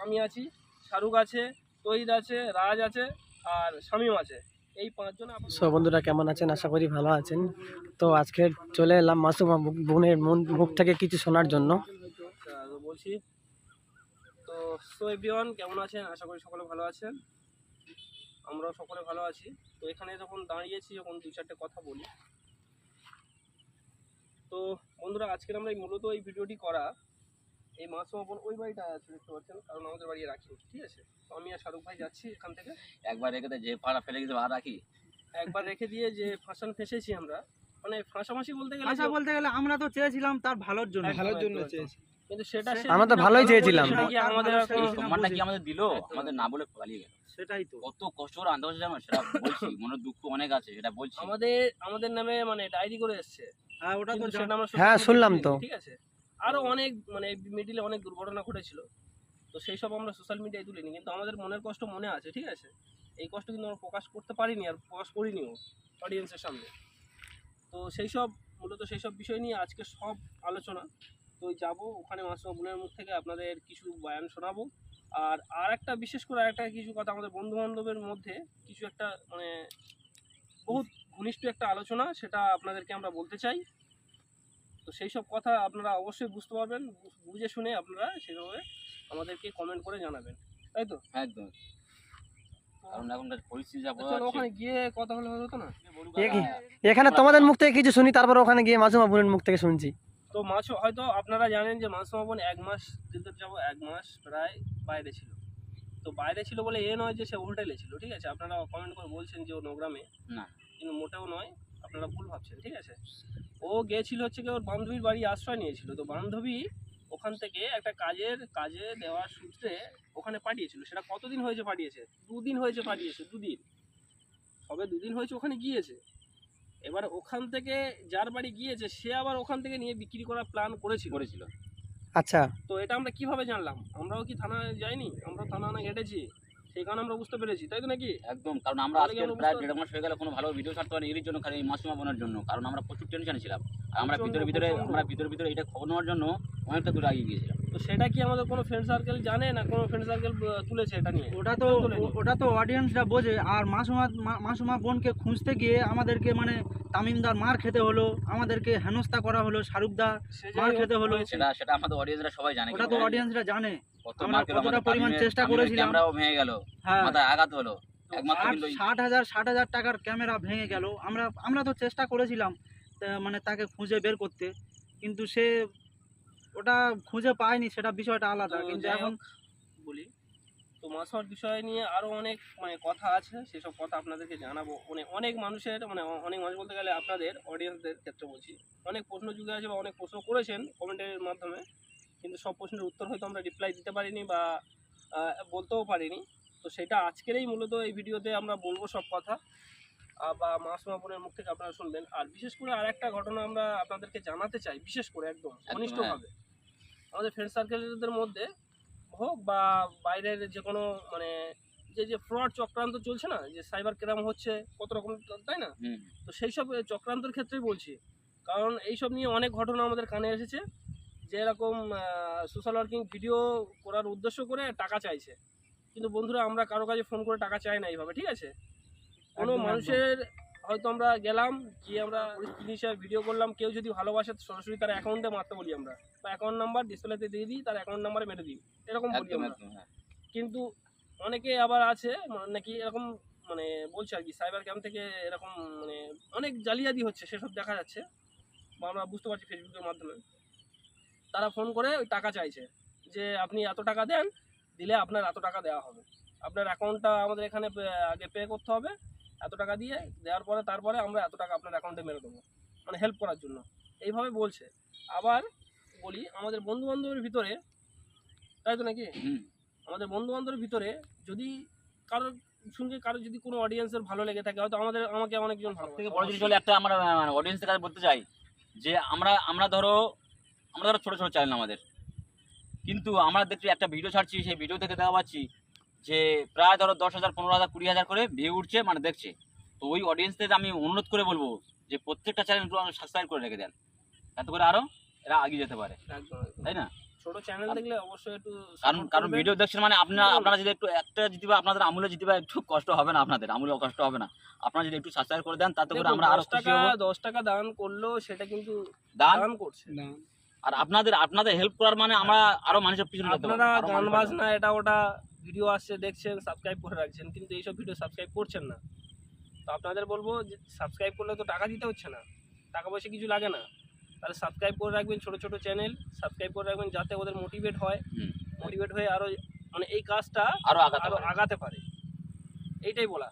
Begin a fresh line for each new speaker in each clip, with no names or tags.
আমি আছি শাহরুখ আছে তহিদ আছে রাজ আছে আর শামিম আছে। এই পাঁচজন আপাতত-
সো বন্ধুরা কেমন আছেন? আশা করি ভালো আছেন। তো আজকে চলে এলাম মাসুমা বোনের মন- মুখ থেকে কিছু শোনার জন্য।
আচ্ছা, বলছি তো সো এভরিওয়ান কেমন আছেন? আশা করি সকলে ভালো আছেন। আমরাও সকলে ভালো আছি। তো এখানে যখন দাঁড়িয়েছি যখন দু চারটে কথা বলি। তো বন্ধুরা আজকের আমরা এই মূলত এই ভিডিওটি করা। এই মাছ বোন ওই বাড়িটা আছে দেখতে পাচ্ছেন? কারণ আমাদের বাড়ি রাখি। ঠিক আছে? তো আমি আর শাহরুখ ভাই যাচ্ছি এখান থেকে।
একবার রেখে দে যে পাড়া ফেলে গেছে আর রাখি।
একবার রেখে দিয়ে যে ফাঁসান ফেসেছি আমরা। মানে ফাঁসাফাঁসি বলতে গেলে
আশা বলতে গেলে আমরা তো চেয়েছিলাম তার ভালোর জন্য।
একদম, একদম, একদম। কিন্তু সেটা
আমরা তো ভালোই চেয়েছিলাম।
করে সেটা কি আমাদের আর
সেই
কোনো-
সম্মানটা কি আমাদের দিল আমাদের না বলে পালিয়ে গেল।
সেটাই তো।
কত কষ্ট করে আনতে হচ্ছে জানো? সেটা বলছি মনের দুঃখ অনেক আছে সেটা বলছি।
আমাদের আমাদের নামে মানে ডায়েরি করে এসছে।
হ্যাঁ ওটা তো
সেটা আমরা
হ্যাঁ, শুনলাম তো।
ঠিক আছে? আরও অনেক মানে মিডিলে অনেক দুর্ঘটনা ঘটেছিল। তো সেই সব আমরা সোশ্যাল মিডিয়ায় তুলিনি। কিন্তু আমাদের মনের কষ্ট মনে আছে, ঠিক আছে? এই কষ্ট কিন্তু আমরা প্রকাশ করতে পারিনি আর প্রকাশ করিনিও অডিয়েন্সের সামনে। তো সেই সব, মূলত সেই সব বিষয় নিয়ে আজকে সব আলোচনা। তো যাব ওখানে মাসুমা বোনের মুখ থেকে, আপনাদের কিছু বয়ান শোনাবো। আর আর একটা বিশেষ করে একটা কিছু কথা আমাদের বন্ধু বান্ধবের মধ্যে কিছু একটা মানে বহুত ঘনিষ্ঠ একটা আলোচনা, সেটা আপনাদেরকে আমরা বলতে চাই। তো সেই সব কথা আপনারা অবশ্যই বুঝতে পারবেন। বুঝে শুনে আপনারা সেভাবে আমাদেরকে কমেন্ট করে জানাবেন। তাই তো?
একদম। কারণ এখনকার পরিস্থিতি যা
চলো ওখানে গিয়ে কথা হলে হতো না?
এখানে তোমাদের মুখ থেকে কিছু শুনি তারপর ওখানে গিয়ে বোনের মুখ থেকে শুনছি।
তো মাছ হয়তো আপনারা জানেন যে এক মাস যেতে যাব এক মাস প্রায় বাইরে ছিল। তো বাইরে ছিল বলে এ নয় যে সে হোটেলে ছিল ঠিক আছে? আপনারা কমেন্ট করে বলছেন যে ও নোগ্রামে
না।
কিন্তু মোটেও নয়। আপনারা ভুল ভাবছেন ঠিক আছে? ও গিয়েছিল হচ্ছে কি ওর বান্ধবীর বাড়ি আশ্রয় নিয়েছিল তো বান্ধবী ওখান থেকে একটা কাজের কাজে দেওয়ার সূত্রে ওখানে পাঠিয়েছিল। সেটা কতদিন হয়েছে পাঠিয়েছে? দুদিন হয়েছে পাঠিয়েছে দুদিন। সবে দুদিন হয়েছে ওখানে গিয়েছে। এবার ওখান থেকে যার বাড়ি গিয়েছে সে আবার ওখান থেকে নিয়ে বিক্রি করার প্ল্যান করেছিল।
করেছিল।
আচ্ছা।
তো এটা আমরা কীভাবে জানলাম? আমরাও কি থানায় যাইনি? আমরা থানা না ঘেটেছি সেই কারণে আমরা বুঝতে পেরেছি তাই তো নাকি?
একদম কারণ আমরা আজকে প্রায় দেড় মাস হয়ে গেল কোনো ভালো ভিডিও ছাড়তে পারি এর জন্য খালি এই মাসুমা বোনের জন্য কারণ আমরা প্রচুর টেনশনে ছিলাম। আর আমরা ভিতরে ভিতরে আমরা ভিতরে ভিতরে এটা খবর নেওয়ার জন্য অনেকটা দূরে এগিয়ে গিয়েছিলাম।
তো সেটা কি আমাদের কোনো ফ্রেন্ড সার্কেল জানে না কোনো ফ্রেন্ড সার্কেল তুলেছে এটা নিয়ে?
ওটা তো ওটা তো অডিয়েন্সরা বোঝে আর মাসুমা মাসুমা বোনকে খুঁজতে গিয়ে আমাদেরকে মানে তামিমদার মার খেতে হলো আমাদেরকে হেনস্থা করা হলো শাহরুখদা মার খেতে হলো।
সেটা সেটা আমাদের অডিয়েন্সরা সবাই জানে
ওটা তো অডিয়েন্সরা জানে। আমরা
মার খেলো
কতটা
আমাদের
পরিমাণ চেষ্টা করেছিলাম।
ভেঙে গেল। মাথায় আঘাত হলো।
ষাট
কিন্তু ওই-
ষাট হাজার ষাট হাজার টাকার ক্যামেরা ভেঙে গেল। আমরা আমরা তো চেষ্টা করেছিলাম মানে তাকে খুঁজে বের করতে। কিন্তু সে ওটা খুঁজে পায়নি সেটা বিষয়টা আলাদা। কিন্তু এখন
বলি। তো মাসর বিষয় নিয়ে আরও অনেক মানে কথা আছে। সেসব কথা আপনাদেরকে জানাব। মানে অনেক মানুষের মানে অনেক মানুষ বলতে গেলে আপনাদের অডিয়েন্সদের ক্ষেত্রে বলছি। অনেক প্রশ্ন যুগে আছে বা অনেক প্রশ্ন করেছেন কমেন্টের মাধ্যমে। কিন্তু সব প্রশ্নের উত্তর হয়তো আমরা রিপ্লাই দিতে পারিনি বা বলতেও পারিনি। তো সেটা আজকেরই মূলত এই ভিডিওতে আমরা বলব সব কথা। বা মাসমা বোনের মুখ থেকে আপনারা শুনবেন। আর বিশেষ করে আর একটা ঘটনা আমরা আপনাদেরকে জানাতে চাই বিশেষ করে একদম ঘনিষ্ঠভাবে আমাদের ফ্রেন্ড সার্কেলদের মধ্যে হোক বা বাইরের যে কোনো মানে যে যে ফ্রড চক্রান্ত চলছে না যে সাইবার ক্রাইম হচ্ছে কত রকম তাই না? তো সেই সব চক্রান্তর ক্ষেত্রেই বলছি। কারণ এইসব নিয়ে অনেক ঘটনা আমাদের কানে এসেছে। যে এরকম সোশ্যাল ওয়ার্কিং ভিডিও করার উদ্দেশ্য করে টাকা চাইছে। কিন্তু বন্ধুরা আমরা কারও কাছে ফোন করে টাকা চাই না এইভাবে ঠিক আছে? কোনো। মানুষের হয়তো আমরা গেলাম গিয়ে আমরা জিনিসের ভিডিও করলাম কেউ যদি ভালোবাসে সরাসরি তার অ্যাকাউন্টে মারতে বলি আমরা। বা অ্যাকাউন্ট নাম্বার ডিসপ্লেতে দিয়ে দিই তার অ্যাকাউন্ট নাম্বারে মেরে দিই। এরকম বলি আমরা।
হ্যাঁ।
কিন্তু অনেকে আবার আছে মানে নাকি এরকম মানে বলছে আর কি সাইবার ক্যাম্প থেকে এরকম মানে অনেক জালিয়াতি হচ্ছে সেসব দেখা যাচ্ছে। বা আমরা বুঝতে পারছি ফেসবুকের মাধ্যমে। তারা ফোন করে ওই টাকা চাইছে যে আপনি এত টাকা দেন দিলে আপনার এত টাকা দেওয়া হবে। আপনার অ্যাকাউন্টটা আমাদের এখানে আগে পে করতে হবে এত টাকা দিয়ে দেওয়ার পরে তারপরে আমরা এত টাকা আপনার অ্যাকাউন্টে মেরে দেবো মানে হেল্প করার জন্য। এইভাবে বলছে। আবার বলি আমাদের বন্ধু বান্ধবের ভিতরে তাই তো নাকি? আমাদের বন্ধু বান্ধবের ভিতরে যদি কারোর সঙ্গে কারোর যদি কোনো অডিয়েন্সের ভালো লেগে থাকে হয়তো আমাদের আমাকে অনেকজন ভালো
থেকে বড় জিনিস হলো একটা আমরা অডিয়েন্সের কাছে বলতে চাই যে আমরা আমরা ধরো আমরা ধরো ছোটো ছোটো চ্যানেল আমাদের। কিন্তু আমরা দেখছি একটা ভিডিও ছাড়ছি সেই ভিডিও থেকে দেখা পাচ্ছি যে প্রায় ধরো দশ হাজার পনেরো হাজার কুড়ি হাজার করে ভিউ উঠছে মানে দেখছে। তো ওই অডিয়েন্সদের আমি অনুরোধ করে বলব যে প্রত্যেকটা চ্যানেল একটু সাবস্ক্রাইব করে রেখে দেন। যাতে করে আরও এরা এগিয়ে যেতে পারে। তাই না?
ছোট চ্যানেল দেখলে অবশ্যই একটু
কারণ কারণ ভিডিও দেখছেন মানে আপনারা আপনারা যদি একটু একটা জিতবে আপনাদের আমুলে জিতবে একটু কষ্ট হবে না আপনাদের আমুলে কষ্ট হবে না। আপনারা যদি একটু সাবস্ক্রাইব করে দেন তাতে করে আমরা আরও
দশ
খুশি
টাকা
হব।
দশ টাকা দান করলেও সেটা কিন্তু
দান?
দান করছে।
আর আপনাদের আপনাদের হেল্প করার মানে আমরা আরও মানুষের পিছনে
আপনারা গান বাজনা এটা ওটা ভিডিও আসছে দেখছেন সাবস্ক্রাইব করে রাখছেন কিন্তু এইসব ভিডিও সাবস্ক্রাইব করছেন না। তো আপনাদের বলব যে সাবস্ক্রাইব করলে তো টাকা দিতে হচ্ছে না। টাকা পয়সা কিছু লাগে না। তাহলে সাবস্ক্রাইব করে রাখবেন ছোট ছোট চ্যানেল সাবস্ক্রাইব করে রাখবেন যাতে ওদের মোটিভেট হয়। মোটিভেট হয়ে আরও মানে এই কাজটা
আরও আগাতে
আরও
পারে।
আগাতে পারে। এইটাই বলা।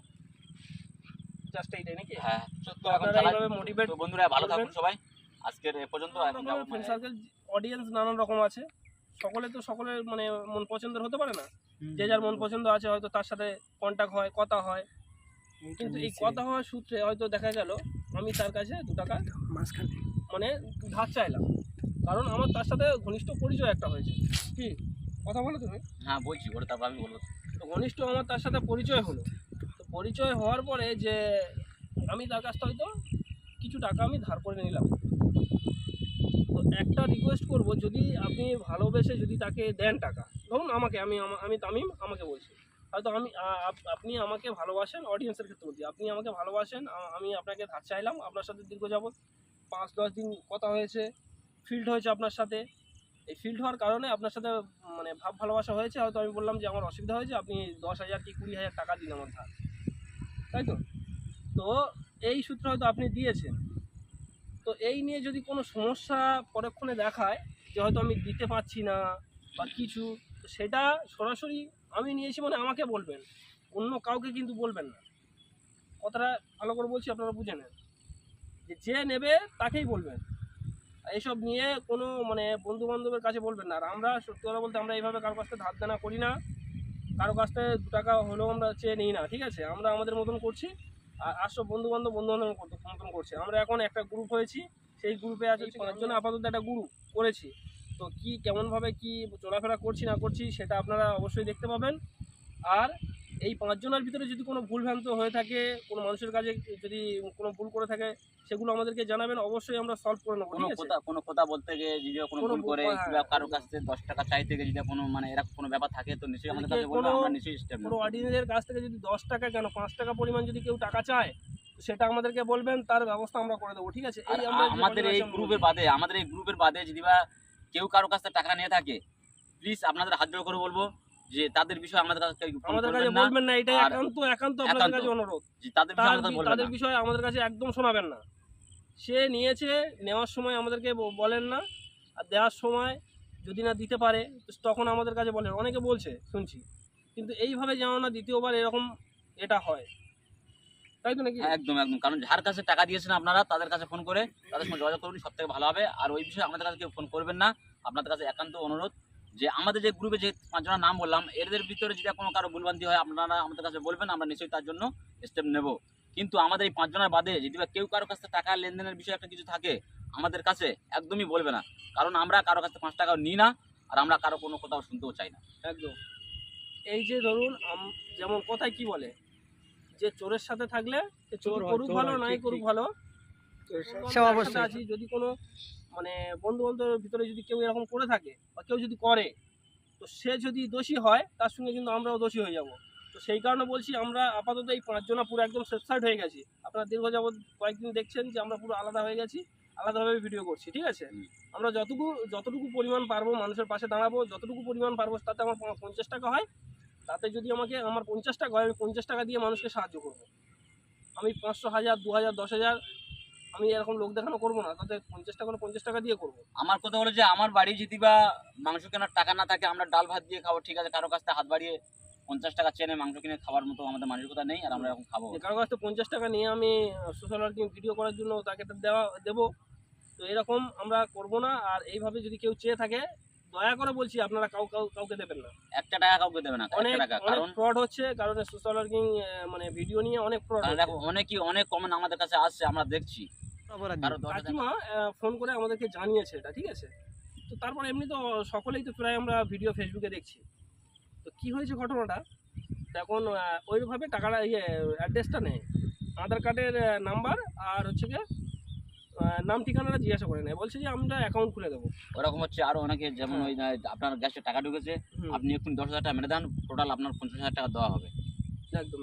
জাস্ট এইটাই নাকি?
হ্যাঁ
তো আপনারা এইভাবে মোটিভেট
বন্ধুরা ভালো থাকুন সবাই। আজকের এ পর্যন্ত
ফ্রেন্ড সার্কেল অডিয়েন্স নানান রকম আছে। সকলে তো সকলের মানে মন পছন্দের হতে পারে না। যে যার মন পছন্দ আছে হয়তো তার সাথে কন্ট্যাক্ট হয় কথা হয়। কিন্তু এই কথা হওয়ার সূত্রে হয়তো দেখা গেল আমি তার কাছে দু টাকা
মাঝখানে।
মানে ধার চাইলাম। কারণ আমার তার সাথে ঘনিষ্ঠ পরিচয় একটা হয়েছে। কি? কথা বলো তুমি?
হ্যাঁ বলছি ওটা তারপর আমি বলব।
তো ঘনিষ্ঠ আমার তার সাথে পরিচয় হলো। তো পরিচয় হওয়ার পরে যে আমি তার কাছ থেকে হয়তো কিছু টাকা আমি ধার করে নিলাম। তো একটা রিকোয়েস্ট করব, যদি আপনি ভালোবেসে যদি তাকে দেন টাকা, ধরুন আমাকে, আমি আমি তামিম, আমাকে বলছি। হয়তো আমি আপনি আমাকে ভালোবাসেন অডিয়েন্সের ক্ষেত্রে বলছি। আপনি আমাকে ভালোবাসেন আমি আপনাকে ধার চাইলাম, আপনার সাথে দীর্ঘ যাবৎ, পাঁচ, দশ দিন কথা হয়েছে ফিল্ড হয়েছে আপনার সাথে। এই ফিল্ড হওয়ার কারণে আপনার সাথে মানে ভাব ভালোবাসা হয়েছে, হয়তো আমি বললাম যে, আমার অসুবিধা হয়েছে, আপনি দশ হাজার কি কুড়ি হাজার টাকা দিন আমার ধার। তাই তো? তো এই সূত্র হয়তো আপনি দিয়েছেন। তো এই নিয়ে যদি কোনো সমস্যা পরক্ষণে দেখায় যে হয়তো আমি দিতে পারছি না বা কিছু সেটা সরাসরি আমি নিয়েছি মানে আমাকে বলবেন। অন্য কাউকে কিন্তু বলবেন না। কথাটা ভালো করে বলছি, আপনারা বুঝে নেন। যে যে নেবে তাকেই বলবেন। এসব নিয়ে কোনো মানে বন্ধু বান্ধবের কাছে বলবেন না। আর আমরা সত্যি কথা বলতে আমরা এইভাবে কারও কাছ থেকে ধার দেনা করি না। কারও কাছ থেকে দু টাকা হলেও আমরা চেয়ে নিই না, ঠিক আছে? আমরা আমাদের মতন করছি। আর আসো বন্ধু বান্ধব বন্ধু বান্ধব মতন করছে। আমরা এখন একটা গ্রুপ হয়েছি সেই গ্রুপে আছে পাঁচজন আপাতত একটা গ্রুপ করেছি। তো কি কেমনভাবে কি চলাফেরা করছি না করছি সেটা আপনারা অবশ্যই দেখতে পাবেন। আর এই পাঁচজনের ভিতরে যদি কোনো ভুলভ্রান্ত হয়ে থাকে কোনো মানুষের কাজে যদি কোনো ভুল করে থাকে সেগুলো আমাদেরকে জানাবেন অবশ্যই আমরা সলভ করে নেব
কোনো কথা কোনো কথা বলতে গিয়ে যদি কোনো ভুল করে
করা-
কিংবা কারোর কাছ থেকে দশ টাকা চাইতে গিয়ে যদি কোনো মানে এরকম কোনো ব্যাপার থাকে তো নিশ্চয়ই আমাদের কাছে
কোনো-
আমরা নিশ্চয়ই স্টেপ
পুরো অডিয়েন্সের কাছ থেকে যদি দশ টাকা কেন পাঁচ টাকা পরিমাণ যদি কেউ টাকা চায় সেটা আমাদেরকে বলবেন তার ব্যবস্থা আমরা করে দেবো ঠিক আছে? এই
আমাদের এই গ্রুপের বাদে আমাদের এই গ্রুপের বাদে যদি বা কেউ কারোর কাছ থেকে টাকা নিয়ে থাকে প্লিজ আপনাদের হাত জোড় করে বলব যে তাদের বিষয়ে আমাদের কাছে
আমাদের কাছে বলবেন না একান্ত একান্ত আপনাদের কাছে অনুরোধ।
তাদের বিষয়ে
তাদের বিষয়ে আমাদের কাছে একদম শোনাবেন না। সে নিয়েছে নেওয়ার সময় আমাদেরকে বলেন না। আর দেওয়ার সময় যদি না দিতে পারে তখন আমাদের কাছে বলেন। অনেকে বলছে শুনছি। কিন্তু এইভাবে যেন না দ্বিতীয়বার এরকম এটা হয়। তাই তো নাকি?
একদম একদম। কারণ যার কাছে টাকা দিয়েছেন আপনারা তাদের কাছে ফোন করে তাদের সঙ্গে যোগাযোগ করুন সব থেকে ভালো হবে। আর ওই বিষয়ে আমাদের কাছে কেউ ফোন করবেন না। আপনাদের কাছে একান্ত অনুরোধ। যে আমাদের যে গ্রুপে যে পাঁচজনের নাম বললাম এদের ভিতরে যদি কোনো কারও ভুলবান্তি হয় আপনারা আমাদের কাছে বলবেন আমরা নিশ্চয়ই তার জন্য স্টেপ নেব। কিন্তু আমাদের এই পাঁচজনের বাদে যদি বা কেউ কারও কাছ থেকে টাকা লেনদেনের বিষয়ে একটা কিছু থাকে আমাদের কাছে একদমই বলবে না। কারণ আমরা কারও কাছে পাঁচ টাকাও নিই না আর আমরা কারও কোনো কোথাও শুনতেও চাই না।
একদম। এই যে ধরুন যেমন কথায় কি বলে? যে চোরের সাথে থাকলে চোর করুক ভালো নাই করুক ভালো
সে
আমরা আছি যদি কোনো মানে বন্ধু বান্ধবের ভিতরে যদি কেউ এরকম করে থাকে বা কেউ যদি করে তো সে যদি দোষী হয় তার সঙ্গে কিন্তু আমরাও দোষী হয়ে যাব। তো সেই কারণে বলছি আমরা আপাতত এই পাঁচজনা পুরো একদম সেফসাইড হয়ে গেছি। আপনারা দীর্ঘ যাবৎ কয়েকদিন দেখছেন যে আমরা পুরো আলাদা হয়ে গেছি আলাদাভাবে ভিডিও করছি ঠিক আছে? আমরা যতটুকু যতটুকু পরিমাণ পারব মানুষের পাশে দাঁড়াবো যতটুকু পরিমাণ পারব তাতে আমার পঞ্চাশ টাকা হয়। তাতে যদি আমাকে আমার পঞ্চাশ টাকা হয় আমি পঞ্চাশ টাকা দিয়ে মানুষকে সাহায্য করব। আমি পাঁচশো হাজার দু হাজার দশ হাজার আমি এরকম লোক দেখানো করব না তাতে পঞ্চাশ টাকা হলে পঞ্চাশ টাকা দিয়ে করব।
আমার কথা হলো যে আমার বাড়ি যদি বা মাংস কেনার টাকা না থাকে আমরা ডাল ভাত দিয়ে খাব ঠিক আছে কারও কাছ থেকে হাত বাড়িয়ে পঞ্চাশ টাকা চেনে মাংস কিনে খাওয়ার মতো আমাদের মানসিকতা নেই আর আমরা এখন খাব।
কারও কাছ থেকে পঞ্চাশ টাকা নিয়ে আমি সোশ্যাল ওয়ার্কিং ভিডিও করার জন্য তাকে দেওয়া দেবো। তো এরকম আমরা করব না আর এইভাবে যদি কেউ চেয়ে থাকে দয়া করে বলছি আপনারা কাউ কাউ কাউকে দেবেন না।
একটা টাকা কাউকে দেবে না
অনেক
টাকা কারণ
ফ্রড হচ্ছে কারণ সোশ্যাল ওয়ার্কিং মানে ভিডিও নিয়ে অনেক ফ্রড
দেখো অনেকই অনেক কমেন্ট আমাদের কাছে আসছে আমরা দেখছি।
কাকিমা ফোন করে আমাদেরকে জানিয়েছে এটা ঠিক আছে? তো তারপর এমনি তো সকলেই তো প্রায় আমরা ভিডিও ফেসবুকে দেখছি। তো কি হয়েছে ঘটনাটা? এখন ওইভাবে টাকাটা ইয়ে অ্যাড্রেসটা নেয় আধার কার্ডের নাম্বার আর হচ্ছে গিয়ে নাম ঠিকানাটা জিজ্ঞাসা করে নেয়। বলছে যে আমরা অ্যাকাউন্ট খুলে দেবো।
ওরকম হচ্ছে আরও অনেকে যেমন
হ্যাঁ।
ওই আপনার গ্যাসে টাকা ঢুকেছে আপনি এক্ষুনি দশ হাজার টাকা মেরে দেন টোটাল আপনার পঞ্চাশ হাজার টাকা দেওয়া হবে।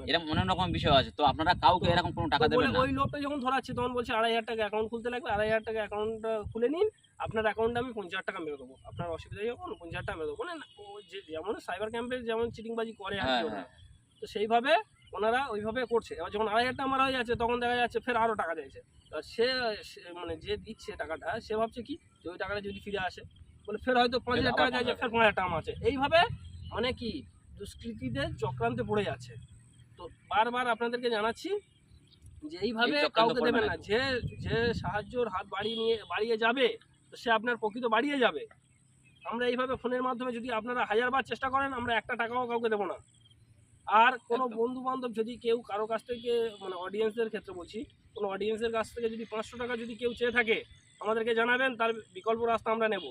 এরকম অনেক রকম বিষয় আছে। তো আপনারা কাউকে এরকম কোনো টাকা দেবেন না।
ওই লোকটা যখন ধরাচ্ছে তখন বলছে আড়াই হাজার টাকা অ্যাকাউন্ট খুলতে লাগবে আড়াই হাজার টাকা অ্যাকাউন্ট খুলে নিন। আপনার অ্যাকাউন্টে আমি পঞ্চাশ হাজার টাকা মেরে দেবো। আপনার অসুবিধা যখন পঞ্চাশ হাজার টাকা মেরে দেবো। মানে না, যেমন সাইবার ক্যাম্পে যেমন চিটিংবাজি করে
হ্যাঁ হ্যাঁ।
তো সেইভাবে ওনারা ওইভাবে করছে। এবার যখন আড়াই হাজার টাকা মারা হয়ে যাচ্ছে তখন দেখা যাচ্ছে ফের আরও টাকা চাইছে। সে মানে যে দিচ্ছে টাকাটা সে ভাবছে কি যে ওই টাকাটা যদি ফিরে আসে বলে ফের হয়তো পাঁচ হাজার টাকা চাইছে ফের পাঁচ হাজার টাকা আছে। এইভাবে মানে কি দুষ্কৃতীদের চক্রান্তে পড়ে যাচ্ছে। তো বারবার আপনাদেরকে জানাচ্ছি যে এইভাবে কাউকে দেবেন
না।
যে যে সাহায্যর হাত বাড়িয়ে নিয়ে বাড়িয়ে যাবে তো সে আপনার প্রকৃত বাড়িয়ে যাবে। আমরা এইভাবে ফোনের মাধ্যমে যদি আপনারা হাজারবার চেষ্টা করেন আমরা একটা টাকাও কাউকে দেবো না। আর কোনো। বন্ধু বান্ধব যদি কেউ কারও কাছ থেকে মানে অডিয়েন্সের ক্ষেত্রে বলছি কোনো অডিয়েন্সের কাছ থেকে যদি পাঁচশো টাকা যদি কেউ চেয়ে থাকে আমাদেরকে জানাবেন তার বিকল্প রাস্তা আমরা নেব।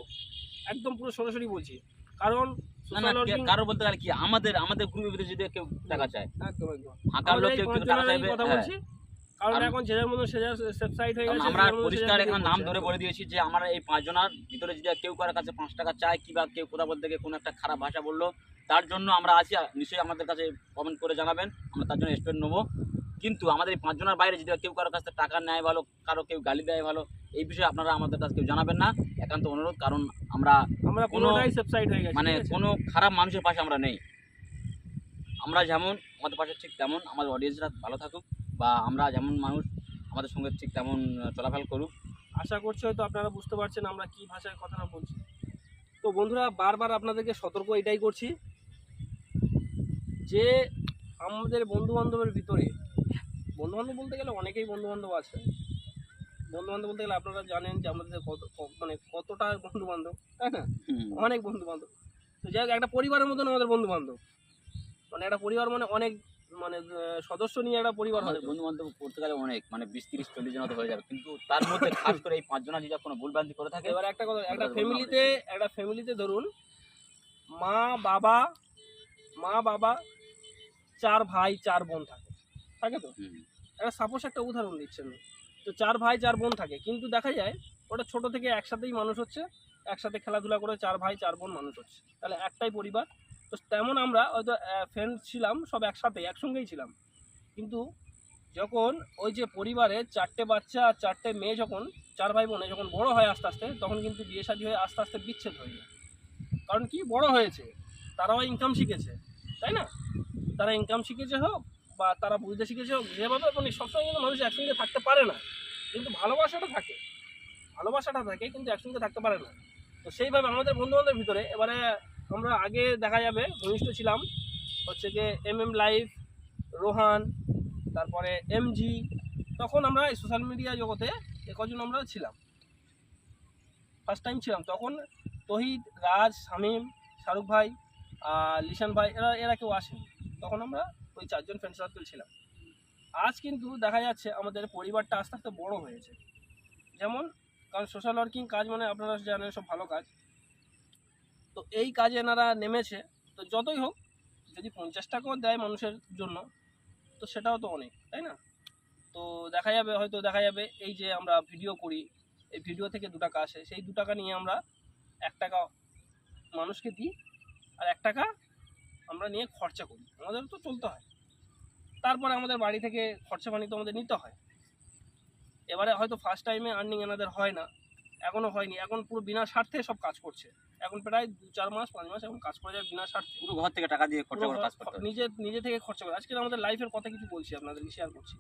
একদম পুরো সরাসরি বলছি। কারণ
না না
social
কে-
working-
কারও বলতে গেলে কি আমাদের আমাদের গ্রুপের ভিতরে যদি কেউ টাকা চায়।
একদম একদম।
ফাঁকার লোক কেউ কেউ টাকা চাইবে
কথা
হ্যাঁ।
বলছি কারণ এখন মতো হয়ে গেছে
আমরা পরিষ্কার এখানে নাম ধরে বলে দিয়েছি যে আমরা এই পাঁচজনের ভিতরে যদি কেউ কারোর কাছে পাঁচ টাকা চায় কিংবা কেউ বলতে গিয়ে কোনো একটা খারাপ ভাষা বলল তার জন্য আমরা আছি। নিশ্চয়ই আমাদের কাছে কমেন্ট করে জানাবেন আমরা তার জন্য নেব। কিন্তু আমাদের এই পাঁচজনের বাইরে যদি কেউ কারোর কাছ থেকে টাকা নেয় ভালো কারও কেউ গালি দেয় ভালো এই বিষয়ে আপনারা আমাদের কাছে কেউ জানাবেন না। একান্ত অনুরোধ কারণ আমরা
আমরা
কোনো- মানে কোনো খারাপ মানুষের পাশে আমরা নেই। আমরা যেমন আমাদের পাশে ঠিক তেমন আমাদের অডিয়েন্সরা ভালো থাকুক বা আমরা যেমন মানুষ আমাদের সঙ্গে ঠিক তেমন আহ, চলাফেরা করুক।
আশা করছি হয়তো আপনারা বুঝতে পারছেন আমরা কি ভাষায় কথাটা বলছি। তো বন্ধুরা বারবার আপনাদেরকে সতর্ক এটাই করছি যে আমাদের বন্ধু বান্ধবের ভিতরে বন্ধু বান্ধব বলতে গেলে অনেকেই বন্ধু বান্ধব আছে। বন্ধু বান্ধব বলতে গেলে আপনারা জানেন যে আমাদের কত মানে কতটা বন্ধু বান্ধব তাই না? অনেক বন্ধু বান্ধব তো যাই হোক একটা পরিবারের মতন আমাদের বন্ধু বান্ধব মানে একটা পরিবার মানে অনেক মানে সদস্য নিয়ে একটা পরিবার হয়
বন্ধু বান্ধব করতে গেলে অনেক মানে বিশ তিরিশ চল্লিশ জন হয়ে যাবে। কিন্তু তার মধ্যে খাস করে এই পাঁচজনা যদি কোনো ভুলভ্রান্তি করে থাকে
এবার একটা কথা একটা ফ্যামিলিতে একটা ফ্যামিলিতে ধরুন মা বাবা মা বাবা চার ভাই চার বোন থাকে। থাকে তো? একটা সাপোজ একটা উদাহরণ দিচ্ছেন। তো চার ভাই, চার বোন থাকে, কিন্তু দেখা যায় ওটা ছোট থেকে একসাথেই মানুষ হচ্ছে, একসাথে খেলাধুলা করে চার ভাই, চার বোন মানুষ হচ্ছে। তাহলে একটাই পরিবার। তো তেমন আমরা হয়তো ফ্রেন্ড ছিলাম, সব একসাথে, একসঙ্গেই ছিলাম। কিন্তু যখন ওই যে পরিবারে চারটে বাচ্চা আর চারটে মেয়ে যখন, চার ভাই বোনে যখন বড় হয় আস্তে আস্তে, তখন কিন্তু বিয়ে শাদী হয়ে আস্তে আস্তে বিচ্ছেদ হয়ে যায়। কারণ কি? বড় হয়েছে। তারাও ইনকাম শিখেছে, তাই না? তারা ইনকাম শিখেছে হোক বা তারা বুঝতে শিখেছে, যেভাবে মানে সবসময় কিন্তু মানুষ একসঙ্গে থাকতে পারে না। কিন্তু ভালোবাসাটা থাকে। ভালোবাসাটা থাকে, কিন্তু একসঙ্গে থাকতে পারে না। তো সেইভাবে আমাদের বন্ধু বান্ধবের ভিতরে, এবারে আমরা আগে দেখা যাবে, ঘনিষ্ঠ ছিলাম। হচ্ছে যে এম এম লাইভ রোহান, তারপরে এমজি তখন আমরা এই সোশ্যাল মিডিয়া জগতে কজন আমরা ছিলাম। ফার্স্ট টাইম ছিলাম। তখন তহিদ, রাজ, শামীম, শাহরুখ ভাই লিশান ভাই, এরা এরা কেউ আসেনি। তখন আমরা ওই চারজন ফ্রেন্ড সার্কেল ছিলাম। আজ কিন্তু দেখা যাচ্ছে আমাদের পরিবারটা আস্তে আস্তে বড় হয়েছে। যেমন, কারণ সোশ্যাল ওয়ার্কিং কাজ মানে আপনারা জানেন সব ভালো কাজ। তো এই কাজে এনারা নেমেছে। তো যতই হোক, যদি পঞ্চাশ টাকাও দেয় মানুষের জন্য, তো সেটাও তো অনেক, তাই না? তো দেখা যাবে, হয়তো দেখা যাবে এই যে আমরা ভিডিও করি, এই ভিডিও থেকে দু টাকা আসে। সেই দু টাকা নিয়ে আমরা এক টাকা মানুষকে দিই, আর এক টাকা আমরা নিয়ে খরচা করি। আমাদের তো চলতে হয়। তারপরে আমাদের বাড়ি থেকে খরচা পানি তো আমাদের নিতে হয়। এবারে হয়তো ফার্স্ট টাইমে আর্নিং এনাদের হয় না। এখনও হয়নি। এখন পুরো বিনা স্বার্থে সব কাজ করছে। এখন প্রায় দু চার মাস পাঁচ মাস এখন কাজ করে যায় বিনা স্বার্থে।
পুরো ঘর থেকে টাকা দিয়ে খরচা করে কাজ করতে
নিজে নিজে থেকে খরচা করে। আজকে আমাদের লাইফের কথা কিছু বলছি আপনাদেরকে শেয়ার করছি।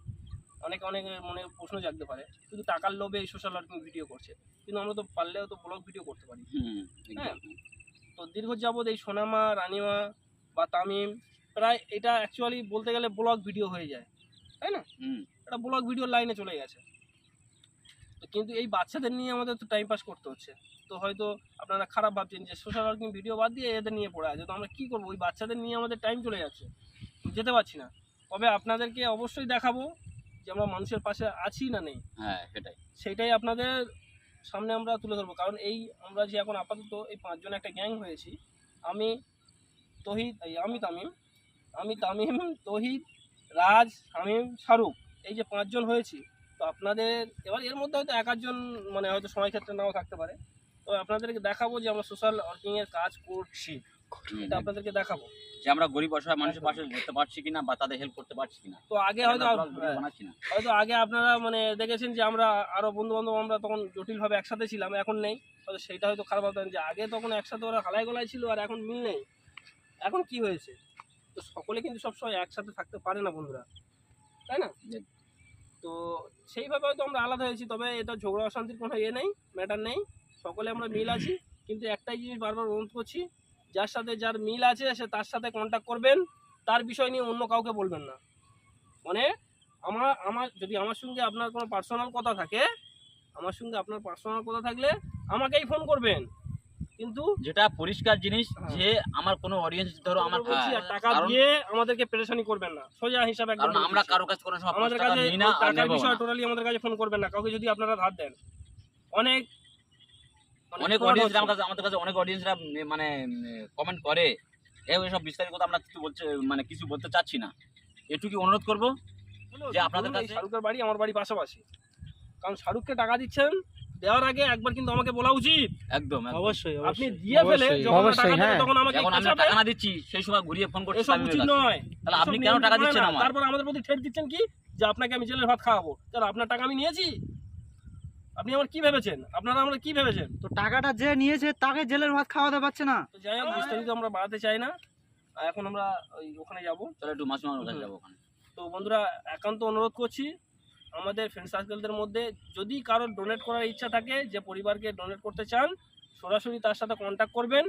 অনেকে অনেক মনে প্রশ্ন জাগতে পারে শুধু টাকার লোভে এই সোশ্যাল ওয়ার্কিং ভিডিও করছে? কিন্তু আমরা তো পারলেও তো ব্লগ ভিডিও করতে পারি। হ্যাঁ। তো দীর্ঘ যাবৎ এই সোনামা রানিমা বা তামিম প্রায় এটা অ্যাকচুয়ালি বলতে গেলে ব্লগ ভিডিও হয়ে যায় তাই না? এটা ব্লগ ভিডিওর লাইনে চলে গেছে। কিন্তু এই বাচ্চাদের নিয়ে আমাদের তো টাইম পাস করতে হচ্ছে। তো হয়তো আপনারা খারাপ ভাবছেন যে সোশ্যাল ওয়ার্কিং ভিডিও বাদ দিয়ে এদের নিয়ে পড়ে আছে। তো আমরা কী করব? ওই বাচ্চাদের নিয়ে আমাদের টাইম চলে যাচ্ছে। যেতে পারছি না। তবে আপনাদেরকে অবশ্যই দেখাবো যে আমরা মানুষের পাশে আছি না নেই।
হ্যাঁ সেটাই।
সেইটাই আপনাদের সামনে আমরা তুলে ধরবো। কারণ এই আমরা যে এখন আপাতত এই পাঁচজন একটা গ্যাং হয়েছি আমি তহিদ আমি তামিম আমি তামিম তহিদ রাজ শামীম শাহরুখ এই যে পাঁচজন হয়েছি তো আপনাদের এবার এর মধ্যে হয়তো এক আধজন মানে হয়তো সময় ক্ষেত্রে নাও থাকতে পারে তো আপনাদেরকে দেখাবো যে আমরা সোশ্যাল ওয়ার্কিংয়ের কাজ করছি এটা আপনাদেরকে দেখাবো।
যে আমরা গরিব অসহায় মানুষের পাশে ঘুরতে পারছি কিনা বা তাদের হেল্প করতে পারছি কিনা।
তো আগে হয়তো
না।
হয়তো আগে আপনারা মানে দেখেছেন যে আমরা আরও বন্ধু বান্ধব আমরা তখন জটিলভাবে একসাথে ছিলাম এখন নেই হয়তো সেটা হয়তো খারাপ হতো যে আগে তখন একসাথে ওরা হালাই গলায় ছিল আর এখন মিল নেই। এখন কি হয়েছে? তো সকলে কিন্তু সবসময় একসাথে থাকতে পারে না বন্ধুরা তাই না? তো সেইভাবে হয়তো আমরা আলাদা হয়েছি তবে এটা ঝগড়া অশান্তির কোনো ইয়ে নেই ম্যাটার নেই। সকলে আমরা মিল আছি কিন্তু একটাই জিনিস বারবার অনুরোধ করছি যার সাথে যার মিল আছে সে তার সাথে কন্ট্যাক্ট করবেন তার বিষয় নিয়ে অন্য কাউকে বলবেন না। মানে আমার আমার যদি আমার সঙ্গে আপনার কোনো পার্সোনাল কথা থাকে আমার সঙ্গে আপনার পার্সোনাল কথা থাকলে আমাকেই ফোন করবেন। কিন্তু
যেটা পরিষ্কার জিনিস
হ্যাঁ।
যে আমার কোনো অডিয়েন্স ধরো আমার
বলছি, টাকা দিয়ে আমাদেরকে পেরেশানি করবেন না। সোজা হিসাব একদম
কারণ আমরা কারও কাছে কোনো সময়
আমাদের কাছে টাকার বিষয় টোটালি আমাদের কাছে ফোন করবেন না। কাউকে যদি আপনারা ধার দেন অনেক
অনেক অডিয়েন্স। আমার কাছে আমাদের কাছে অনেক অডিয়েন্সরা মানে কমেন্ট করে। এই সব বিস্তারিত কথা আমরা কিছু বলছে মানে কিছু বলতে চাচ্ছি না। এটুকু অনুরোধ করব যে আপনাদের কাছে-
শাহরুখের বাড়ি আমার বাড়ি পাশাপাশি। কারণ শাহরুখকে টাকা দিচ্ছেন দেওয়ার আগে একবার কিন্তু আমাকে বলা উচিত।
একদম।
অবশ্যই
আপনি দিয়ে ফেলে যখন টাকা
হ্যাঁ।
তখন আমাকে
যখন আমরা টাকা না দিচ্ছি সেই সময় ঘুরিয়ে ফোন করছি
এসব উচিত নয়।
তাহলে আপনি কেন টাকা দিচ্ছেন আমার?
তারপর আমাদের প্রতি ঠেট দিচ্ছেন কি? যে আপনাকে আমি জেলের ভাত খাওয়াবো। তাহলে আপনার টাকা আমি নিয়েছি? আপনি আমার কি ভেবেছেন? আপনারা আমরা কি ভেবেছেন?
তো টাকাটা যে নিয়েছে তাকে জেলের ভাত খাওয়াতে পারছে না।
তো যাই হোক বিস্তারিত আমরা বাড়াতে চাই না। এখন আমরা ওই ওখানে যাব।
চলো একটু কাছে যাব ওখানে।
তো বন্ধুরা একান্ত অনুরোধ করছি আমাদের ফ্রেন্ড সার্কেলদের মধ্যে যদি কারোর ডোনেট করার ইচ্ছা থাকে যে পরিবারকে ডোনেট করতে চান সরাসরি তার সাথে কন্ট্যাক্ট করবেন।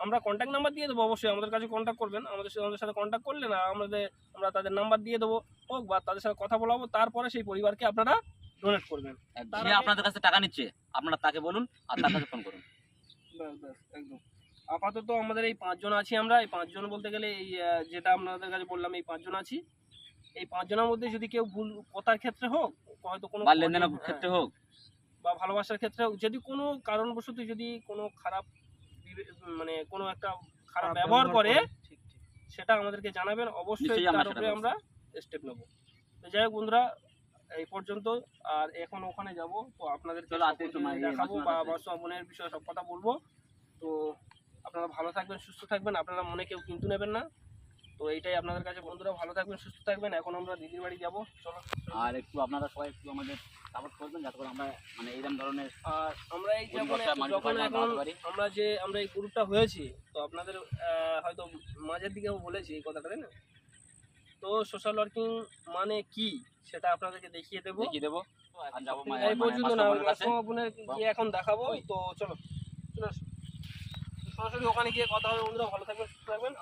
আমরা কন্ট্যাক্ট নাম্বার দিয়ে দেবো অবশ্যই আমাদের কাছে কন্ট্যাক্ট করবেন। আমাদের সাথে আমাদের সাথে কন্ট্যাক্ট করলে না আমাদের আমরা তাদের নাম্বার দিয়ে দেবো হোক বা তাদের সাথে কথা বলাবো তারপরে সেই পরিবারকে আপনারা ডোনেট করবেন।
যে আপনাদের কাছে টাকা নিচ্ছে আপনারা তাকে বলুন আর তার কাছে ফোন করুন।
ব্যাস ব্যাস একদম। আপাতত আমাদের এই পাঁচজন আছি আমরা। এই পাঁচজন বলতে গেলে এই যেটা আপনাদের কাছে বললাম এই পাঁচজন আছি। এই পাঁচজনের মধ্যে যদি কেউ ভুল কথার ক্ষেত্রে হোক হয়তো কোনো
বা লেনদেনের ক্ষেত্রে হোক।
বা ভালোবাসার ক্ষেত্রে হোক যদি কোনো কারণবশত যদি কোনো খারাপ মানে কোনো একটা খারাপ ব্যবহার করে সেটা আমাদেরকে জানাবেন। অবশ্যই তার উপরে আমরা স্টেপ নেব। তো যাই হোক বন্ধুরা এই পর্যন্ত। আর এখন ওখানে যাব তো আপনাদের দেখাবো বা বোনের বিষয়ে সব কথা বলব। তো আপনারা ভালো থাকবেন সুস্থ থাকবেন। আপনারা মনে কেউ কিন্তু নেবেন না। তো এইটাই আপনাদের কাছে। বন্ধুরা ভালো থাকবেন সুস্থ থাকবেন। এখন আমরা দিদির বাড়ি যাব। চলো।
আর একটু আপনারা সবাই একটু আমাদের সাপোর্ট করবেন যাতে করে আমরা মানে এইরকম ধরনের
আর আমরা এই যখন যখন এখন আমরা যে আমরা এই গ্রুপটা হয়েছি তো আপনাদের হয়তো মাঝের দিকেও বলেছি এই কথাটা তাই না? তো সোশ্যাল ওয়ার্কিং মানে কি? সেটা আপনাদেরকে দেখিয়ে দেবো।
দেখিয়ে দেবো।
এই
মানে
পর্যন্ত না গিয়ে এখন দেখাবো? তো চলো চলে সরাসরি ওখানে গিয়ে কথা হবে বন্ধুরা। ভালো থাকবেন সুস্থ থাকবেন।